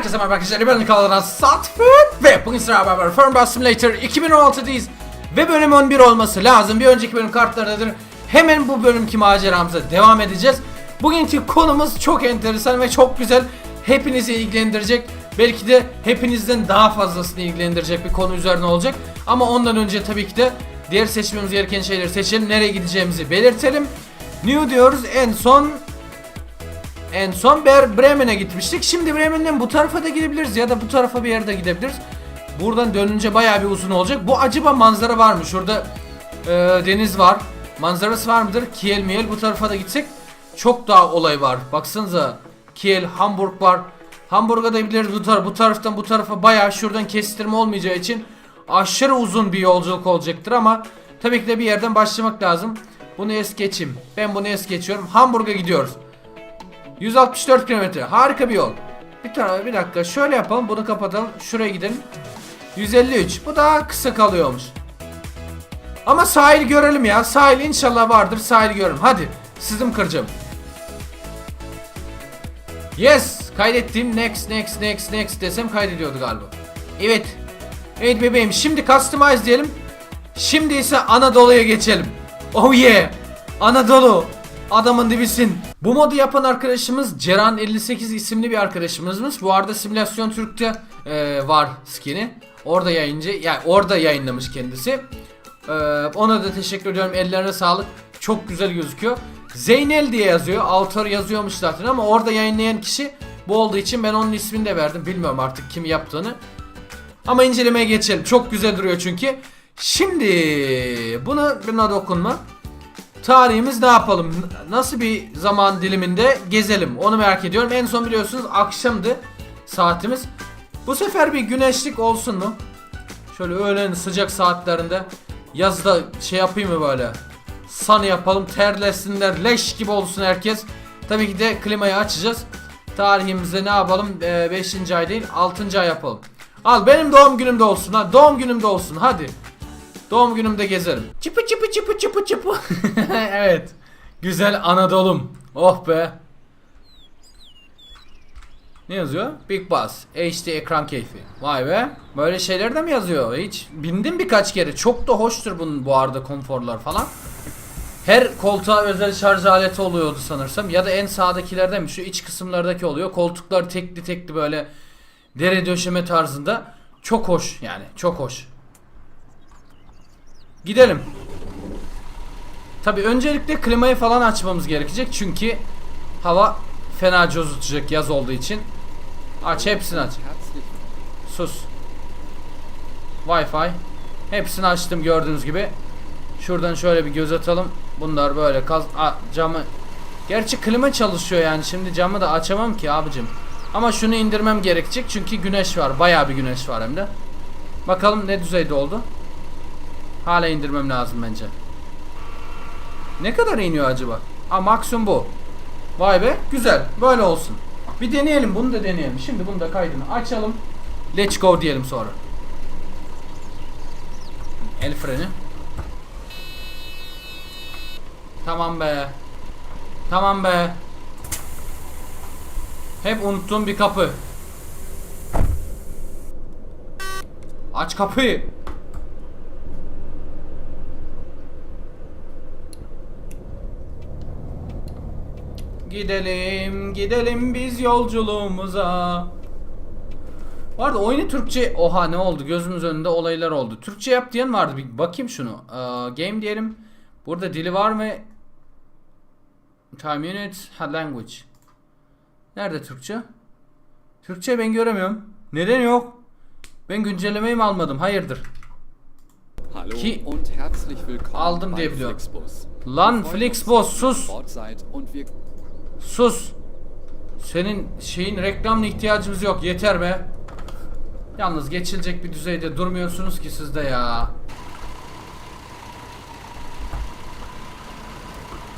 Herkese merhaba arkadaşlar. Ben kanalına Satfit ve bugün sıra beraber Firm Bus Simulator 2016'dayız ve bölüm 11 olması lazım. Bir önceki bölüm kartlardadır. Hemen bu bölümki maceramıza devam edeceğiz. Bugünkü konumuz çok enteresan ve çok güzel. Hepinizi ilgilendirecek belki de hepinizden daha fazlasını ilgilendirecek bir konu üzerine olacak. Ama ondan önce tabii ki de diğer seçmemiz gereken şeyleri seçelim. Nereye gideceğimizi belirtelim. New diyoruz. En son en son Ber Bremen'e gitmiştik. Şimdi Bremen'den bu tarafa da gidebiliriz ya da bu tarafa bir yerde gidebiliriz. Buradan dönünce bayağı bir uzun olacak. Bu acaba manzara var mı? Şurada e, deniz var. Manzarası var mıdır? Kiel Miel bu tarafa da gitsek çok daha olay var. Baksanıza Kiel, Hamburg var. Hamburg'a da gideriz bu, tar bu taraftan bu tarafa bayağı şuradan kestirme olmayacağı için aşırı uzun bir yolculuk olacaktır ama tabii ki de bir yerden başlamak lazım. Bunu es geçeyim. Ben bunu es geçiyorum. Hamburg'a gidiyoruz. 164 kilometre. Harika bir yol. Bir tane bir dakika şöyle yapalım. Bunu kapatalım. Şuraya gidelim. 153. Bu daha kısa kalıyormuş. Ama sahil görelim ya. Sahil inşallah vardır. Sahil görelim. Hadi. Sızım kıracağım. Yes. Kaydettim. Next, next, next, next desem kaydediyordu galiba. Evet. Evet bebeğim. Şimdi customize diyelim. Şimdi ise Anadolu'ya geçelim. Oh yeah. Anadolu. Adamın dibisin. Bu modu yapan arkadaşımız Ceran 58 isimli bir arkadaşımızmış. Bu arada Simülasyon Türk'te e, var skin'i. Orada yayıncı, yani orada yayınlamış kendisi. E, ona da teşekkür ediyorum. Ellerine sağlık. Çok güzel gözüküyor. Zeynel diye yazıyor. Author yazıyormuş zaten ama orada yayınlayan kişi bu olduğu için ben onun ismini de verdim. Bilmiyorum artık kim yaptığını. Ama incelemeye geçelim. Çok güzel duruyor çünkü. Şimdi buna buna dokunma. Tarihimiz ne yapalım? Nasıl bir zaman diliminde gezelim? Onu merak ediyorum. En son biliyorsunuz akşamdı saatimiz. Bu sefer bir güneşlik olsun mu? Şöyle öğlen sıcak saatlerinde yazda şey yapayım mı böyle? Sun yapalım, terlesinler, leş gibi olsun herkes. Tabii ki de klimayı açacağız. Tarihimizde ne yapalım? 5. ay değil, 6. ay yapalım. Al benim doğum günümde olsun ha. Doğum günümde olsun hadi. Doğum günümde gezerim. Çıpı çıpı çıpı çıpı çıpı. evet. Güzel Anadolu'm. Oh be. Ne yazıyor? Big Bus. HD ekran keyfi. Vay be. Böyle şeyler de mi yazıyor? Hiç bindim birkaç kere. Çok da hoştur bunun bu arada konforlar falan. Her koltuğa özel şarj aleti oluyordu sanırsam. Ya da en sağdakilerde mi? Şu iç kısımlardaki oluyor. Koltuklar tekli tekli böyle dere döşeme tarzında. Çok hoş yani. Çok hoş. Gidelim. Tabi öncelikle klimayı falan açmamız gerekecek çünkü hava fena cozutacak yaz olduğu için. Aç hepsini aç. Sus. Wi-Fi. Hepsini açtım gördüğünüz gibi. Şuradan şöyle bir göz atalım. Bunlar böyle kaz A, camı. Gerçi klima çalışıyor yani şimdi camı da açamam ki abicim. Ama şunu indirmem gerekecek çünkü güneş var. Bayağı bir güneş var hem de. Bakalım ne düzeyde oldu. Hala indirmem lazım bence. Ne kadar iniyor acaba? Aa maksimum bu. Vay be güzel böyle olsun. Bir deneyelim bunu da deneyelim. Şimdi bunu da kaydını açalım. Let's go diyelim sonra. El freni. Tamam be. Tamam be. Hep unuttuğum bir kapı. Aç kapıyı. Gidelim, gidelim biz yolculuğumuza. Vardı oyunu Türkçe... Oha ne oldu? Gözümüz önünde olaylar oldu. Türkçe yap diyen vardı. Bir bakayım şunu. Ee, game diyelim. Burada dili var mı? Time unit, ha, language. Nerede Türkçe? Türkçe ben göremiyorum. Neden yok? Ben güncellemeyi mi almadım? Hayırdır? Hallo Ki- und herzlich willkommen Aldım diye biliyorum. Flixbus. Lan Flixbus sus. Sus. Senin şeyin reklamına ihtiyacımız yok. Yeter be. Yalnız geçilecek bir düzeyde durmuyorsunuz ki siz de ya.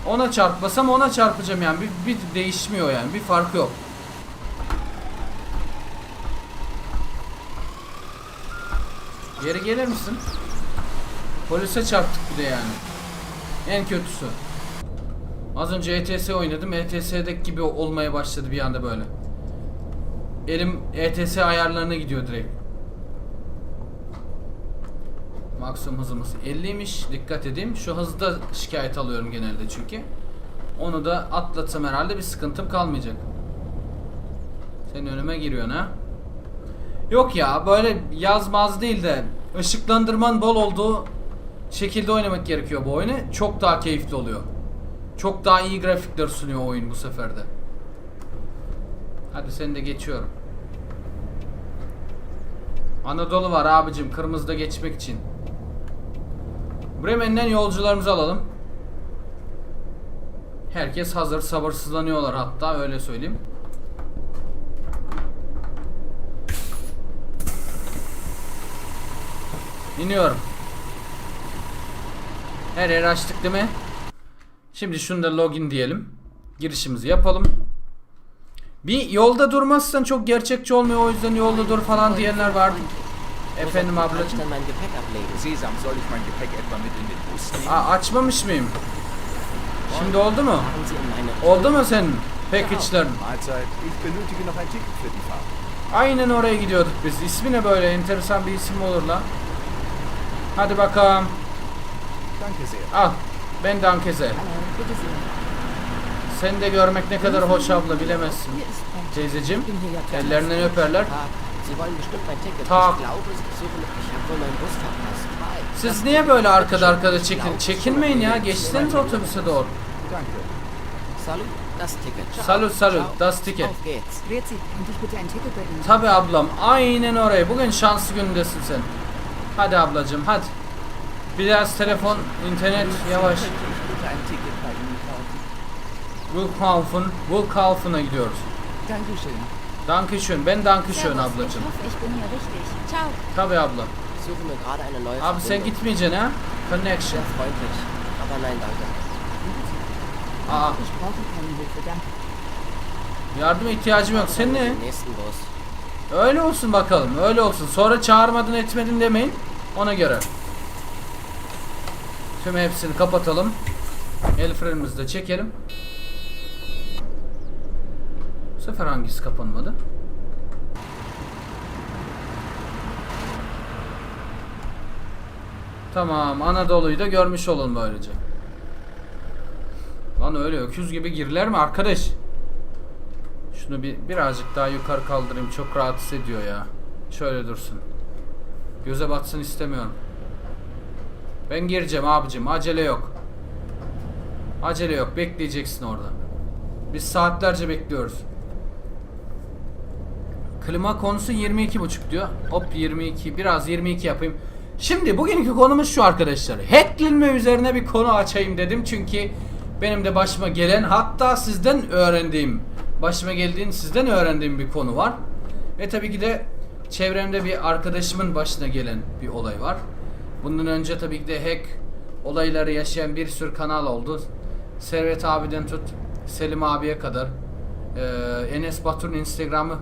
Ona çarpmasam ona çarpacağım yani. Bir, bir değişmiyor yani. Bir fark yok. Geri gelir misin? Polise çarptık bir de yani. En kötüsü. Az önce ETS oynadım. ETS'deki gibi olmaya başladı bir anda böyle. elim ETS ayarlarına gidiyor direkt. Maksimum hızımız 50'ymiş. Dikkat edeyim. Şu hızda şikayet alıyorum genelde çünkü. Onu da atlatsam herhalde bir sıkıntım kalmayacak. Senin önüme giriyorsun ha. Yok ya böyle yazmaz değil de ışıklandırman bol olduğu şekilde oynamak gerekiyor bu oyunu. Çok daha keyifli oluyor. Çok daha iyi grafikler sunuyor oyun bu seferde. Hadi seni de geçiyorum. Anadolu var abicim kırmızıda geçmek için. Bremen'den yolcularımızı alalım. Herkes hazır sabırsızlanıyorlar hatta öyle söyleyeyim. İniyorum. Her yer açtık değil mi? Şimdi şunu da login diyelim. Girişimizi yapalım. Bir yolda durmazsan çok gerçekçi olmuyor o yüzden yolda dur falan diyenler vardı. Efendim ablacığım. Aa, açmamış mıyım? Şimdi oldu mu? Oldu mu senin package'lerin? Aynen oraya gidiyorduk biz. İsmi ne böyle? Enteresan bir isim olur la. Hadi bakalım. Al. Ben bitte sehr. Seni de görmek ne kadar hoş abla bilemezsin. Teyzeciğim. Ellerinden öperler. Bye. Siz niye böyle arkada arkada çekin? Çekinmeyin ya. Geçseniz otobüse doğru. Salut. Salut. Das Ticket. Tabi ablam. Aynen oraya. Bugün şanslı günündesin sen. Hadi ablacığım hadi. Biraz telefon, internet yavaş. Wilkaufen, Wilkaufen'a gidiyoruz. Dankeschön. Dankeschön. Ben Dankeschön ablacığım. hoffe, ich bin hier richtig. Ciao. Tabi abla. Abi sen gitmeyeceksin ha? Connection. Sehr freundlich. Aber nein, danke. Aa, Ich brauche keine Hilfe, danke. yardıma ihtiyacım yok. Sen ne? Öyle olsun bakalım. Öyle olsun. Sonra çağırmadın etmedin demeyin. Ona göre. Tüm hepsini kapatalım. El frenimizi de çekelim. Bu sefer hangisi kapanmadı? Tamam Anadolu'yu da görmüş olun böylece. Lan öyle öküz gibi girler mi arkadaş? Şunu bir birazcık daha yukarı kaldırayım. Çok rahatsız ediyor ya. Şöyle dursun. Göze batsın istemiyorum. Ben gireceğim abicim. Acele yok. Acele yok. Bekleyeceksin orada. Biz saatlerce bekliyoruz. Klima konusu 22.5 diyor. Hop 22. Biraz 22 yapayım. Şimdi bugünkü konumuz şu arkadaşlar. Hacklenme üzerine bir konu açayım dedim. Çünkü benim de başıma gelen hatta sizden öğrendiğim başıma geldiğini sizden öğrendiğim bir konu var. Ve tabii ki de çevremde bir arkadaşımın başına gelen bir olay var. Bundan önce tabii ki de hack olayları yaşayan bir sürü kanal oldu. Servet abiden tut Selim abiye kadar. Ee, Enes Batur'un Instagram'ı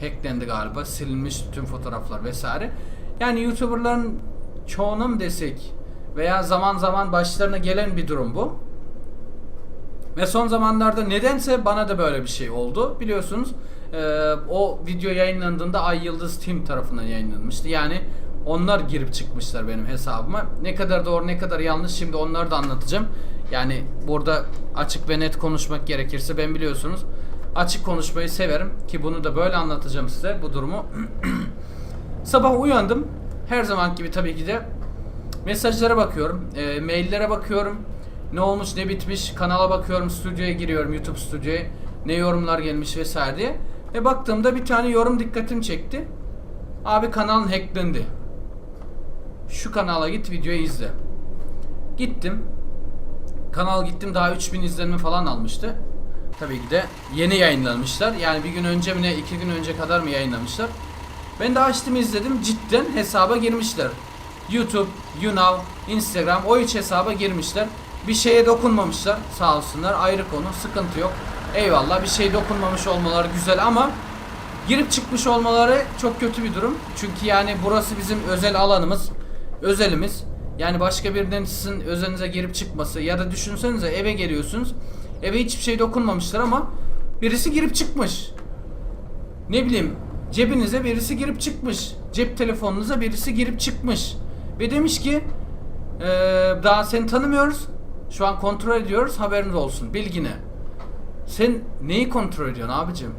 hacklendi galiba. Silinmiş tüm fotoğraflar vesaire. Yani YouTuber'ların çoğuna mı desek veya zaman zaman başlarına gelen bir durum bu. Ve son zamanlarda nedense bana da böyle bir şey oldu. Biliyorsunuz e, o video yayınlandığında Ay Yıldız Team tarafından yayınlanmıştı. Yani onlar girip çıkmışlar benim hesabıma. Ne kadar doğru ne kadar yanlış şimdi onları da anlatacağım. Yani burada açık ve net konuşmak gerekirse ben biliyorsunuz açık konuşmayı severim ki bunu da böyle anlatacağım size bu durumu. Sabah uyandım. Her zaman gibi tabii ki de mesajlara bakıyorum, e, maillere bakıyorum. Ne olmuş, ne bitmiş, kanala bakıyorum, stüdyoya giriyorum, YouTube stüdyoya. Ne yorumlar gelmiş vesaire diye. Ve baktığımda bir tane yorum dikkatimi çekti. Abi kanalın hacklendi. Şu kanala git videoyu izle. Gittim. Kanal gittim daha 3000 izlenme falan almıştı. Tabii ki de yeni yayınlanmışlar. Yani bir gün önce mi ne, iki gün önce kadar mı yayınlamışlar? Ben de açtım izledim. Cidden hesaba girmişler. YouTube, YouNow, Instagram o üç hesaba girmişler. Bir şeye dokunmamışlar. Sağ olsunlar. Ayrı konu. Sıkıntı yok. Eyvallah. Bir şey dokunmamış olmaları güzel ama girip çıkmış olmaları çok kötü bir durum. Çünkü yani burası bizim özel alanımız. Özelimiz. Yani başka birinin sizin özelinize girip çıkması ya da düşünsenize eve geliyorsunuz. Eve hiçbir şey dokunmamışlar ama birisi girip çıkmış. Ne bileyim cebinize birisi girip çıkmış. Cep telefonunuza birisi girip çıkmış. Ve demiş ki "Ee, daha seni tanımıyoruz. Şu an kontrol ediyoruz haberiniz olsun bilgine. Sen neyi kontrol ediyorsun abicim?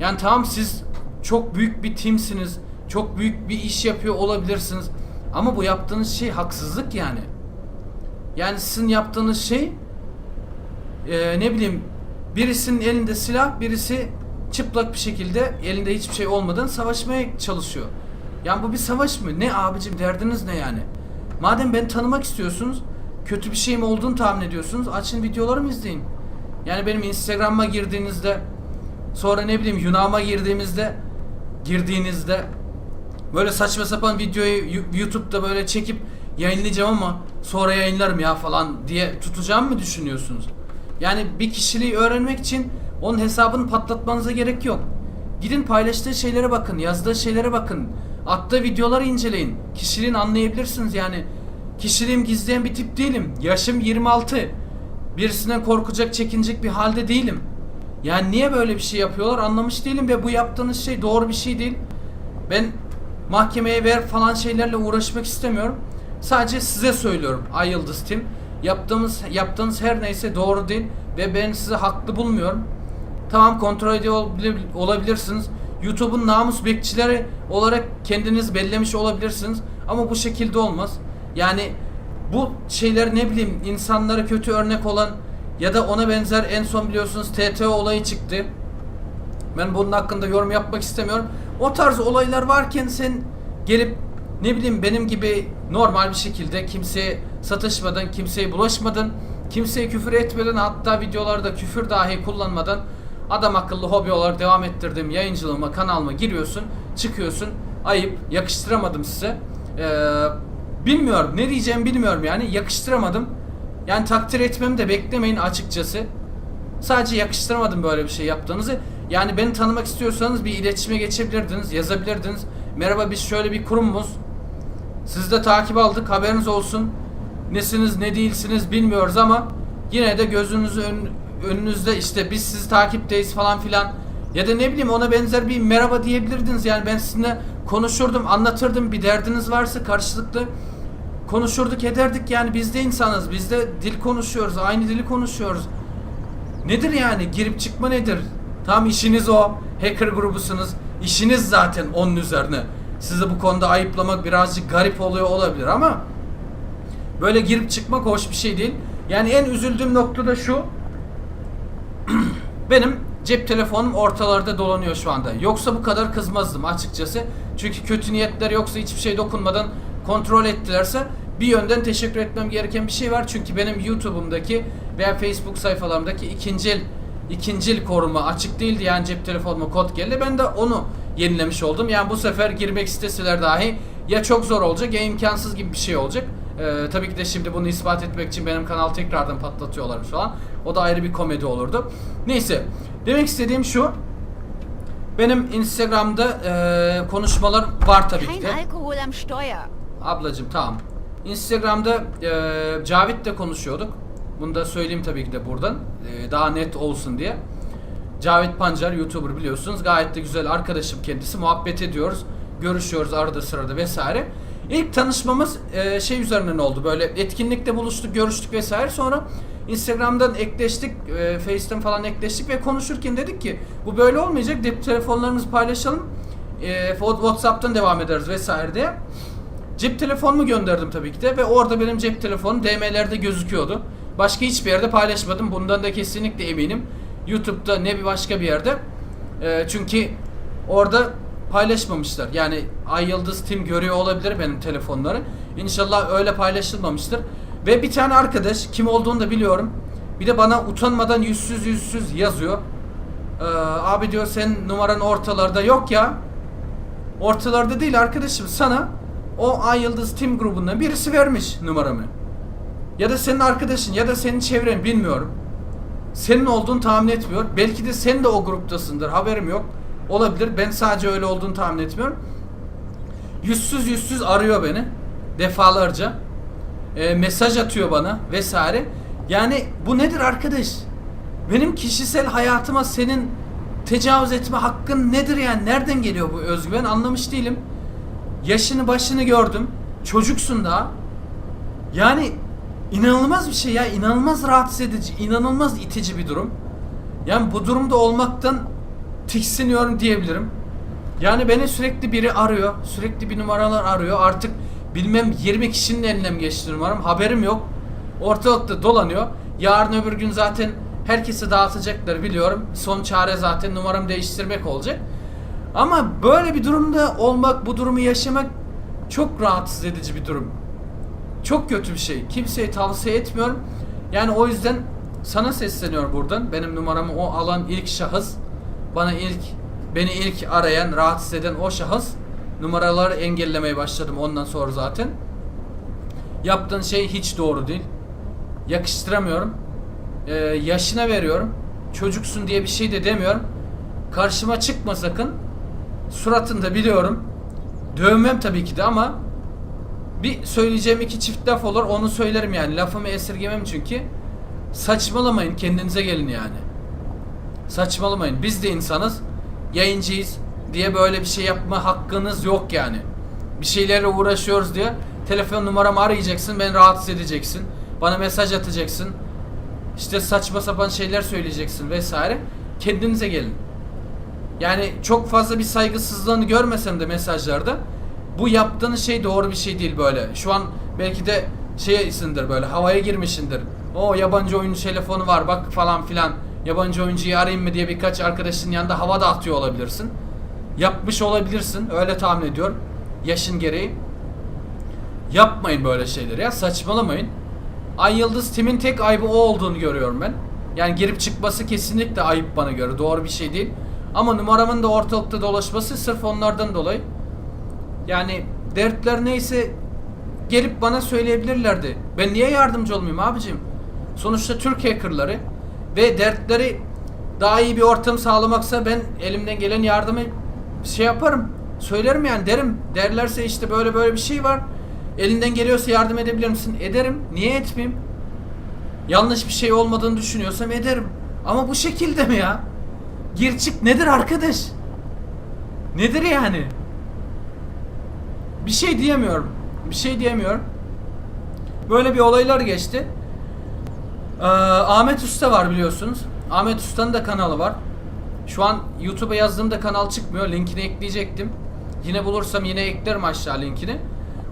Yani tamam siz çok büyük bir timsiniz. Çok büyük bir iş yapıyor olabilirsiniz. Ama bu yaptığınız şey haksızlık yani. Yani sizin yaptığınız şey e, ne bileyim birisinin elinde silah, birisi çıplak bir şekilde elinde hiçbir şey olmadan savaşmaya çalışıyor. Yani bu bir savaş mı? Ne abicim derdiniz ne yani? Madem beni tanımak istiyorsunuz, kötü bir şeyim olduğunu tahmin ediyorsunuz, açın videolarımı izleyin. Yani benim Instagram'a girdiğinizde, sonra ne bileyim Yunan'a girdiğimizde, girdiğinizde böyle saçma sapan videoyu Yu- YouTube'da böyle çekip yayınlayacağım ama sonra yayınlarım ya falan diye tutacağım mı düşünüyorsunuz? Yani bir kişiliği öğrenmek için onun hesabını patlatmanıza gerek yok. Gidin paylaştığı şeylere bakın, yazdığı şeylere bakın. Attığı videoları inceleyin. Kişiliğini anlayabilirsiniz yani. Kişiliğim gizleyen bir tip değilim. Yaşım 26. Birisinden korkacak, çekinecek bir halde değilim. Yani niye böyle bir şey yapıyorlar anlamış değilim ve bu yaptığınız şey doğru bir şey değil. Ben mahkemeye ver falan şeylerle uğraşmak istemiyorum. Sadece size söylüyorum Ay Yıldız Tim. Yaptığımız yaptığınız her neyse doğru değil ve ben sizi haklı bulmuyorum. Tamam kontrol ediyor olabilir- olabilirsiniz. YouTube'un namus bekçileri olarak kendiniz bellemiş olabilirsiniz ama bu şekilde olmaz. Yani bu şeyler ne bileyim insanlara kötü örnek olan ya da ona benzer en son biliyorsunuz TTO olayı çıktı. Ben bunun hakkında yorum yapmak istemiyorum. O tarz olaylar varken sen gelip ne bileyim benim gibi normal bir şekilde kimseye satışmadan, kimseye bulaşmadan, kimseye küfür etmeden hatta videolarda küfür dahi kullanmadan adam akıllı hobi olarak devam ettirdiğim yayıncılığıma, kanalıma giriyorsun, çıkıyorsun. Ayıp, yakıştıramadım size. Ee, bilmiyorum, ne diyeceğimi bilmiyorum yani. Yakıştıramadım. Yani takdir etmemi de beklemeyin açıkçası. Sadece yakıştıramadım böyle bir şey yaptığınızı. Yani beni tanımak istiyorsanız bir iletişime geçebilirdiniz, yazabilirdiniz. Merhaba biz şöyle bir kurumuz. Siz de takip aldık haberiniz olsun. Nesiniz ne değilsiniz bilmiyoruz ama yine de gözünüzün ön- önünüzde işte biz sizi takipteyiz falan filan. Ya da ne bileyim ona benzer bir merhaba diyebilirdiniz. Yani ben sizinle konuşurdum, anlatırdım. Bir derdiniz varsa karşılıklı konuşurduk, ederdik. Yani biz de insanız. Biz de dil konuşuyoruz. Aynı dili konuşuyoruz. Nedir yani? Girip çıkma nedir? Tam işiniz o. Hacker grubusunuz. İşiniz zaten onun üzerine. Sizi bu konuda ayıplamak birazcık garip oluyor olabilir ama böyle girip çıkmak hoş bir şey değil. Yani en üzüldüğüm nokta da şu. Benim cep telefonum ortalarda dolanıyor şu anda. Yoksa bu kadar kızmazdım açıkçası. Çünkü kötü niyetler yoksa hiçbir şey dokunmadan kontrol ettilerse bir yönden teşekkür etmem gereken bir şey var. Çünkü benim YouTube'umdaki veya Facebook sayfalarımdaki ikincil ikincil koruma açık değildi. Yani cep telefonuma kod geldi. Ben de onu yenilemiş oldum. Yani bu sefer girmek isteseler dahi ya çok zor olacak ya imkansız gibi bir şey olacak. Ee, tabii ki de şimdi bunu ispat etmek için benim kanal tekrardan patlatıyorlar falan. O da ayrı bir komedi olurdu. Neyse. Demek istediğim şu. Benim Instagram'da e, konuşmalar var tabii ki de. Ablacım tamam. Instagram'da e, Cavit'le konuşuyorduk. Bunu da söyleyeyim tabii ki de buradan. E, daha net olsun diye. Cavit Pancar YouTuber biliyorsunuz. Gayet de güzel arkadaşım kendisi. Muhabbet ediyoruz. Görüşüyoruz arada sırada vesaire. İlk tanışmamız e, şey üzerinden oldu. Böyle etkinlikte buluştuk, görüştük vesaire. Sonra Instagram'dan ekleştik, e, Face'ten falan ekleştik ve konuşurken dedik ki bu böyle olmayacak. Cep telefonlarımızı paylaşalım. E, WhatsApp'tan devam ederiz vesaire diye. Cep telefonumu gönderdim tabii ki de ve orada benim cep telefonum DM'lerde gözüküyordu. Başka hiçbir yerde paylaşmadım. Bundan da kesinlikle eminim. YouTube'da ne bir başka bir yerde. Ee, çünkü orada paylaşmamışlar. Yani Ay Yıldız Tim görüyor olabilir benim telefonları. İnşallah öyle paylaşılmamıştır. Ve bir tane arkadaş kim olduğunu da biliyorum. Bir de bana utanmadan yüzsüz yüzsüz yazıyor. Ee, abi diyor senin numaran ortalarda yok ya. Ortalarda değil arkadaşım sana o Ay Yıldız Tim grubundan birisi vermiş numaramı. Ya da senin arkadaşın ya da senin çevren bilmiyorum. Senin olduğunu tahmin etmiyor. Belki de sen de o gruptasındır haberim yok. Olabilir ben sadece öyle olduğunu tahmin etmiyorum. Yüzsüz yüzsüz arıyor beni. Defalarca. E, mesaj atıyor bana vesaire. Yani bu nedir arkadaş? Benim kişisel hayatıma senin tecavüz etme hakkın nedir yani? Nereden geliyor bu özgüven? Anlamış değilim. Yaşını başını gördüm. Çocuksun daha. Yani inanılmaz bir şey ya. inanılmaz rahatsız edici, inanılmaz itici bir durum. Yani bu durumda olmaktan tiksiniyorum diyebilirim. Yani beni sürekli biri arıyor. Sürekli bir numaralar arıyor. Artık bilmem 20 kişinin eline mi geçti numaram haberim yok. Ortalıkta dolanıyor. Yarın öbür gün zaten herkese dağıtacaklar biliyorum. Son çare zaten numaramı değiştirmek olacak. Ama böyle bir durumda olmak, bu durumu yaşamak çok rahatsız edici bir durum. Çok kötü bir şey. Kimseye tavsiye etmiyorum. Yani o yüzden sana sesleniyorum buradan. Benim numaramı o alan ilk şahıs, bana ilk beni ilk arayan, rahatsız eden o şahıs numaraları engellemeye başladım ondan sonra zaten. Yaptığın şey hiç doğru değil. Yakıştıramıyorum. Ee, yaşına veriyorum. Çocuksun diye bir şey de demiyorum. Karşıma çıkma sakın. Suratında biliyorum. Dövmem tabii ki de ama bir söyleyeceğim iki çift laf olur onu söylerim yani. Lafımı esirgemem çünkü. Saçmalamayın kendinize gelin yani. Saçmalamayın. Biz de insanız. Yayıncıyız diye böyle bir şey yapma hakkınız yok yani. Bir şeylerle uğraşıyoruz diye telefon numaramı arayacaksın, beni rahatsız edeceksin. Bana mesaj atacaksın. İşte saçma sapan şeyler söyleyeceksin vesaire. Kendinize gelin. Yani çok fazla bir saygısızlığını görmesem de mesajlarda bu yaptığınız şey doğru bir şey değil böyle. Şu an belki de şeysindir böyle havaya girmişindir. O yabancı oyuncu telefonu var bak falan filan. Yabancı oyuncuyu arayayım mı diye birkaç arkadaşın yanında hava da atıyor olabilirsin. Yapmış olabilirsin öyle tahmin ediyorum. Yaşın gereği. Yapmayın böyle şeyleri ya saçmalamayın. Ay Yıldız Tim'in tek ayıbı o olduğunu görüyorum ben. Yani girip çıkması kesinlikle ayıp bana göre. Doğru bir şey değil. Ama numaramın da ortalıkta dolaşması sırf onlardan dolayı. Yani dertler neyse gelip bana söyleyebilirlerdi. Ben niye yardımcı olmayayım abicim? Sonuçta Türk hackerları ve dertleri daha iyi bir ortam sağlamaksa ben elimden gelen yardımı şey yaparım. Söylerim yani derim. Derlerse işte böyle böyle bir şey var. Elinden geliyorsa yardım edebilir misin? Ederim. Niye etmeyeyim? Yanlış bir şey olmadığını düşünüyorsam ederim. Ama bu şekilde mi ya? Gir çık nedir arkadaş? Nedir yani? Bir şey diyemiyorum. Bir şey diyemiyorum. Böyle bir olaylar geçti. Ee, Ahmet Usta var biliyorsunuz. Ahmet Usta'nın da kanalı var. Şu an YouTube'a yazdığımda kanal çıkmıyor. Linkini ekleyecektim. Yine bulursam yine eklerim aşağı linkini.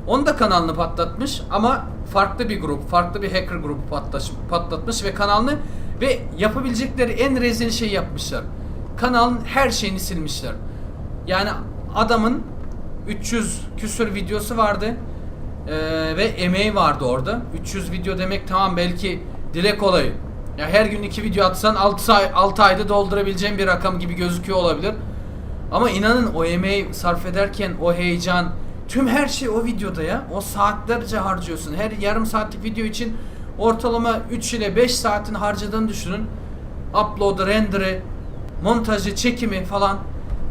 Onun da kanalını patlatmış ama farklı bir grup, farklı bir hacker grubu patlaş, patlatmış ve kanalını ve yapabilecekleri en rezil şey yapmışlar. Kanalın her şeyini silmişler. Yani adamın 300 küsür videosu vardı. Ee, ve emeği vardı orada. 300 video demek tamam belki dile kolay. Ya her gün 2 video atsan 6 ay 6 ayda doldurabileceğin bir rakam gibi gözüküyor olabilir. Ama inanın o emeği sarf ederken o heyecan, tüm her şey o videoda ya. O saatlerce harcıyorsun. Her yarım saatlik video için ortalama 3 ile 5 saatin harcadığını düşünün. Upload'ı, render'ı, montajı, çekimi falan.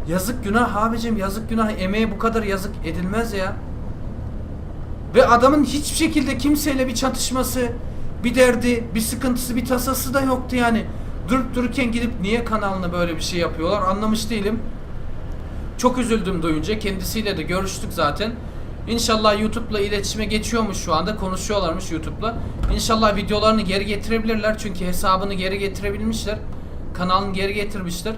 Yazık günah abicim yazık günah. Emeğe bu kadar yazık edilmez ya. Ve adamın hiçbir şekilde kimseyle bir çatışması, bir derdi, bir sıkıntısı, bir tasası da yoktu yani. Durup dururken gidip niye kanalına böyle bir şey yapıyorlar anlamış değilim. Çok üzüldüm duyunca. Kendisiyle de görüştük zaten. İnşallah YouTube'la iletişime geçiyormuş şu anda. Konuşuyorlarmış YouTube'la. İnşallah videolarını geri getirebilirler. Çünkü hesabını geri getirebilmişler. Kanalını geri getirmişler.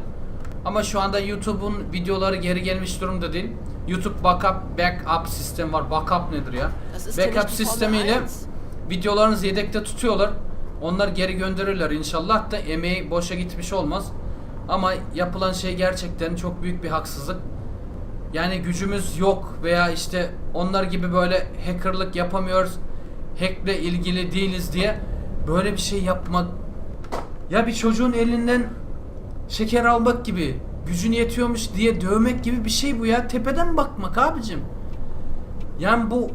Ama şu anda YouTube'un videoları geri gelmiş durumda değil. YouTube backup, backup sistemi var. Backup nedir ya? Backup sistemiyle 1. videolarınızı yedekte tutuyorlar. Onlar geri gönderirler inşallah da emeği boşa gitmiş olmaz. Ama yapılan şey gerçekten çok büyük bir haksızlık. Yani gücümüz yok veya işte onlar gibi böyle hackerlık yapamıyoruz. Hackle ilgili değiliz diye böyle bir şey yapmak ya bir çocuğun elinden şeker almak gibi gücün yetiyormuş diye dövmek gibi bir şey bu ya. Tepeden bakmak abicim. Yani bu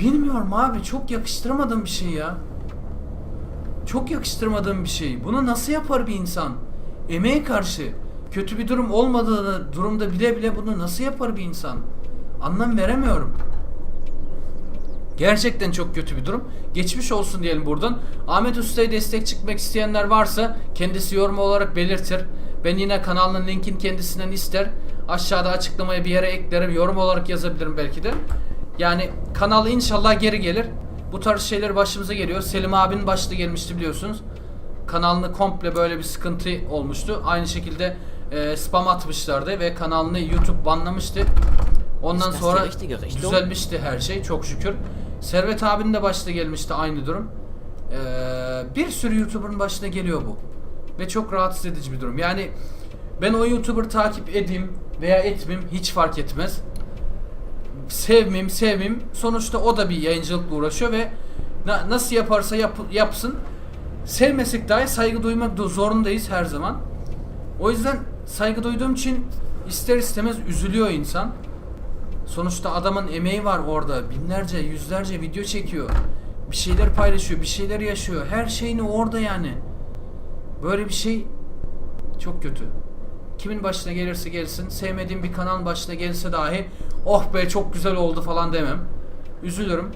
bilmiyorum abi çok yakıştıramadığım bir şey ya. Çok yakıştırmadığım bir şey. Bunu nasıl yapar bir insan? Emeğe karşı kötü bir durum olmadığını durumda bile bile bunu nasıl yapar bir insan? Anlam veremiyorum. Gerçekten çok kötü bir durum. Geçmiş olsun diyelim buradan. Ahmet Usta'ya destek çıkmak isteyenler varsa kendisi yorum olarak belirtir. Ben yine kanalın linkini kendisinden ister. Aşağıda açıklamaya bir yere eklerim. Yorum olarak yazabilirim belki de. Yani kanal inşallah geri gelir. Bu tarz şeyler başımıza geliyor. Selim abinin başta gelmişti biliyorsunuz. Kanalını komple böyle bir sıkıntı olmuştu. Aynı şekilde e, spam atmışlardı ve kanalını YouTube banlamıştı. Ondan sonra düzelmişti her şey çok şükür. Servet abinin de başta gelmişti aynı durum. Ee, bir sürü YouTuber'ın başına geliyor bu. Ve çok rahatsız edici bir durum. Yani ben o YouTuber takip edeyim veya etmeyeyim hiç fark etmez. Sevmeyeyim sevmeyeyim sonuçta o da bir yayıncılıkla uğraşıyor ve na- nasıl yaparsa yap- yapsın sevmesek dahi saygı duymak da zorundayız her zaman. O yüzden saygı duyduğum için ister istemez üzülüyor insan. Sonuçta adamın emeği var orada. Binlerce, yüzlerce video çekiyor. Bir şeyler paylaşıyor, bir şeyler yaşıyor. Her şeyini orada yani. Böyle bir şey çok kötü. Kimin başına gelirse gelsin, sevmediğim bir kanalın başına gelse dahi oh be çok güzel oldu falan demem. Üzülürüm.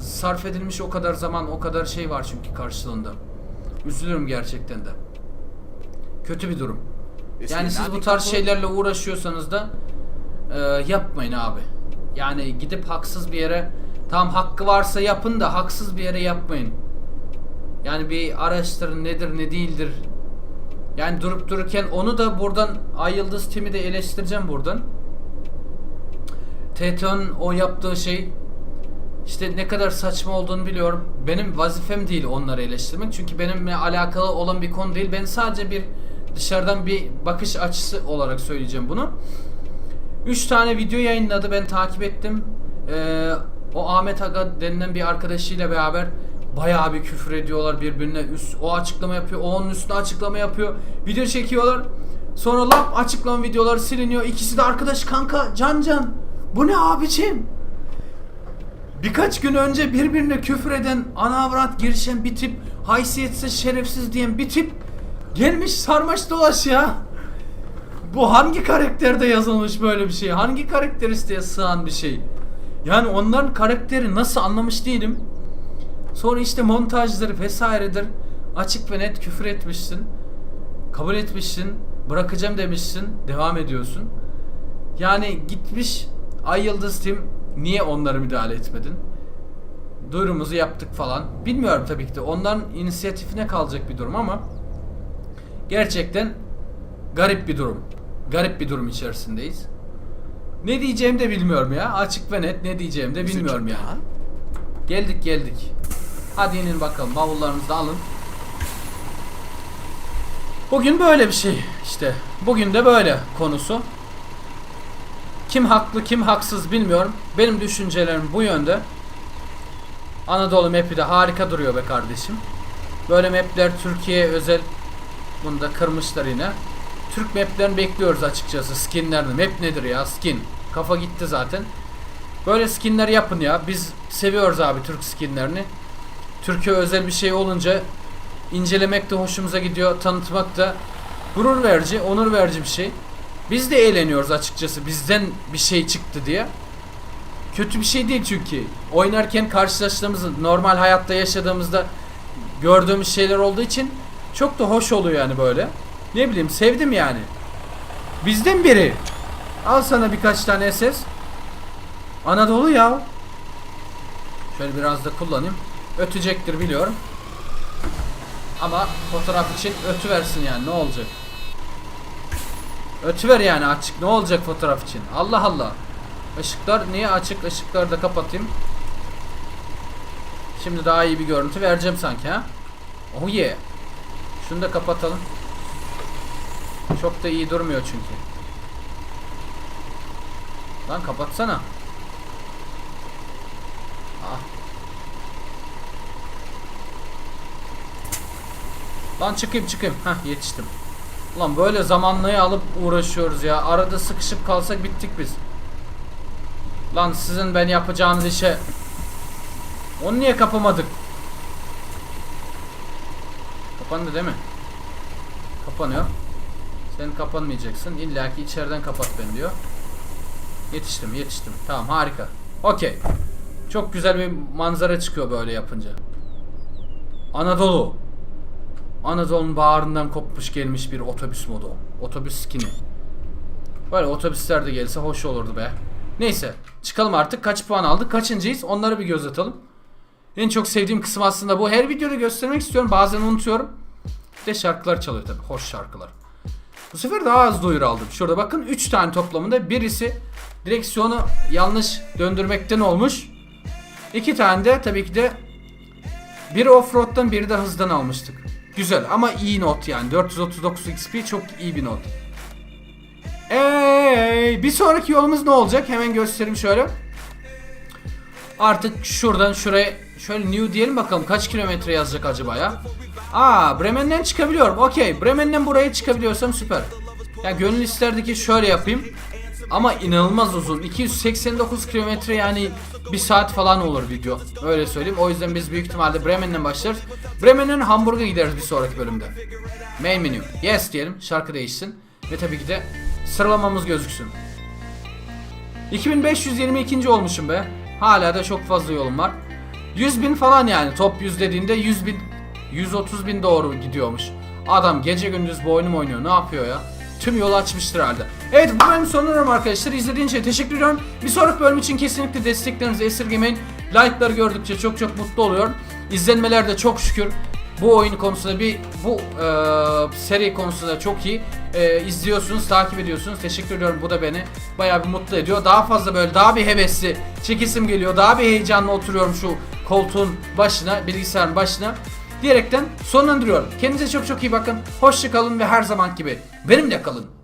Sarf edilmiş o kadar zaman, o kadar şey var çünkü karşılığında. Üzülürüm gerçekten de. Kötü bir durum. Ist Yani siz bu tarz şeylerle uğraşıyorsanız da e, yapmayın abi. Yani gidip haksız bir yere tam hakkı varsa yapın da haksız bir yere yapmayın. Yani bir araştırın nedir ne değildir. Yani durup dururken onu da buradan Ay Yıldız Tim'i de eleştireceğim buradan. TTO'nun o yaptığı şey işte ne kadar saçma olduğunu biliyorum. Benim vazifem değil onları eleştirmek. Çünkü benimle alakalı olan bir konu değil. Ben sadece bir dışarıdan bir bakış açısı olarak söyleyeceğim bunu. 3 tane video yayınladı. Ben takip ettim. Ee, o Ahmet Aga denilen bir arkadaşıyla beraber bayağı bir küfür ediyorlar birbirine. Üst, o açıklama yapıyor. O onun üstüne açıklama yapıyor. Video çekiyorlar. Sonra lap açıklama videoları siliniyor. İkisi de arkadaş kanka can can. Bu ne abicim? Birkaç gün önce birbirine küfür eden, ana avrat girişen bir tip, haysiyetsiz, şerefsiz diyen bir tip gelmiş sarmaş dolaş ya. Bu hangi karakterde yazılmış böyle bir şey? Hangi karakteristiğe sığan bir şey? Yani onların karakteri nasıl anlamış değilim. Sonra işte montajları vesairedir. Açık ve net küfür etmişsin. Kabul etmişsin. Bırakacağım demişsin. Devam ediyorsun. Yani gitmiş Ay Yıldız Tim niye onlara müdahale etmedin? Duyurumuzu yaptık falan. Bilmiyorum tabii ki de. Onların inisiyatifine kalacak bir durum ama gerçekten garip bir durum. Garip bir durum içerisindeyiz. Ne diyeceğimi de bilmiyorum ya. Açık ve net ne diyeceğimi de bilmiyorum schon yani. Geldik geldik. Hadi inin bakalım bavullarınızı da alın. Bugün böyle bir şey işte. Bugün de böyle konusu. Kim haklı kim haksız bilmiyorum. Benim düşüncelerim bu yönde. Anadolu map'i de harika duruyor be kardeşim. Böyle map'ler Türkiye özel. Bunu da kırmışlar yine. Türk map'lerini bekliyoruz açıkçası. Skinlerini. Map nedir ya? Skin. Kafa gitti zaten. Böyle skinler yapın ya. Biz seviyoruz abi Türk skinlerini. Türkiye özel bir şey olunca incelemek de hoşumuza gidiyor. Tanıtmak da gurur verici, onur verici bir şey. Biz de eğleniyoruz açıkçası. Bizden bir şey çıktı diye. Kötü bir şey değil çünkü. Oynarken karşılaştığımız, normal hayatta yaşadığımızda gördüğümüz şeyler olduğu için çok da hoş oluyor yani böyle. Ne bileyim sevdim yani. Bizden biri. Al sana birkaç tane SS. Anadolu ya. Şöyle biraz da kullanayım. Ötecektir biliyorum. Ama fotoğraf için ötü versin yani ne olacak? Ötü ver yani açık ne olacak fotoğraf için? Allah Allah. Işıklar niye açık? Işıkları da kapatayım. Şimdi daha iyi bir görüntü vereceğim sanki ha. Oh yeah. Şunu da kapatalım. Çok da iyi durmuyor çünkü. Lan kapatsana. Ah. Lan çıkayım çıkayım. Hah yetiştim. Ulan böyle zamanlayı alıp uğraşıyoruz ya. Arada sıkışıp kalsak bittik biz. Lan sizin ben yapacağınız işe. Onu niye kapamadık? Kapandı değil mi? Kapanıyor. Sen kapanmayacaksın. İlla ki içeriden kapat beni diyor. Yetiştim yetiştim. Tamam harika. Okey. Çok güzel bir manzara çıkıyor böyle yapınca. Anadolu. Anadolu'nun bağrından kopmuş gelmiş bir otobüs modu. Otobüs skini. Böyle otobüsler de gelse hoş olurdu be. Neyse çıkalım artık. Kaç puan aldık? Kaçıncıyız? Onlara bir göz atalım. En çok sevdiğim kısım aslında bu. Her videoda göstermek istiyorum. Bazen unutuyorum. Bir de şarkılar çalıyor tabii. Hoş şarkılar. Bu sefer daha az duyuru aldım. Şurada bakın 3 tane toplamında. Birisi direksiyonu yanlış döndürmekten olmuş. İki tane de tabii ki de biri offroad'dan biri de hızdan almıştık. Güzel ama iyi not yani. 439 XP çok iyi bir not. Ey, bir sonraki yolumuz ne olacak? Hemen göstereyim şöyle. Artık şuradan şuraya şöyle new diyelim bakalım kaç kilometre yazacak acaba ya? Aa Bremen'den çıkabiliyorum. Okey. Bremen'den buraya çıkabiliyorsam süper. Ya gönül isterdi ki şöyle yapayım. Ama inanılmaz uzun. 289 kilometre yani bir saat falan olur video. Öyle söyleyeyim. O yüzden biz büyük ihtimalle Bremen'den başlarız. Bremen'den Hamburg'a gideriz bir sonraki bölümde. Main menu. Yes diyelim. Şarkı değişsin. Ve tabii ki de sıralamamız gözüksün. 2522. olmuşum be. Hala da çok fazla yolum var. 100 bin falan yani top 100 dediğinde 100 bin 130 bin doğru gidiyormuş. Adam gece gündüz boynum oynuyor ne yapıyor ya? Tüm yolu açmıştır herhalde. Evet bu bölümü sonlanıyorum arkadaşlar. İzlediğiniz için teşekkür ediyorum. Bir sonraki bölüm için kesinlikle desteklerinizi esirgemeyin. Like'ları gördükçe çok çok mutlu oluyorum. İzlenmeler de çok şükür bu oyun konusunda bir bu e, seri konusunda çok iyi e, izliyorsunuz, takip ediyorsunuz. Teşekkür ediyorum. Bu da beni bayağı bir mutlu ediyor. Daha fazla böyle daha bir hevesli çekisim geliyor. Daha bir heyecanla oturuyorum şu koltuğun başına, bilgisayarın başına diyerekten sonlandırıyorum. Kendinize çok çok iyi bakın. Hoşça kalın ve her zaman gibi benimle kalın.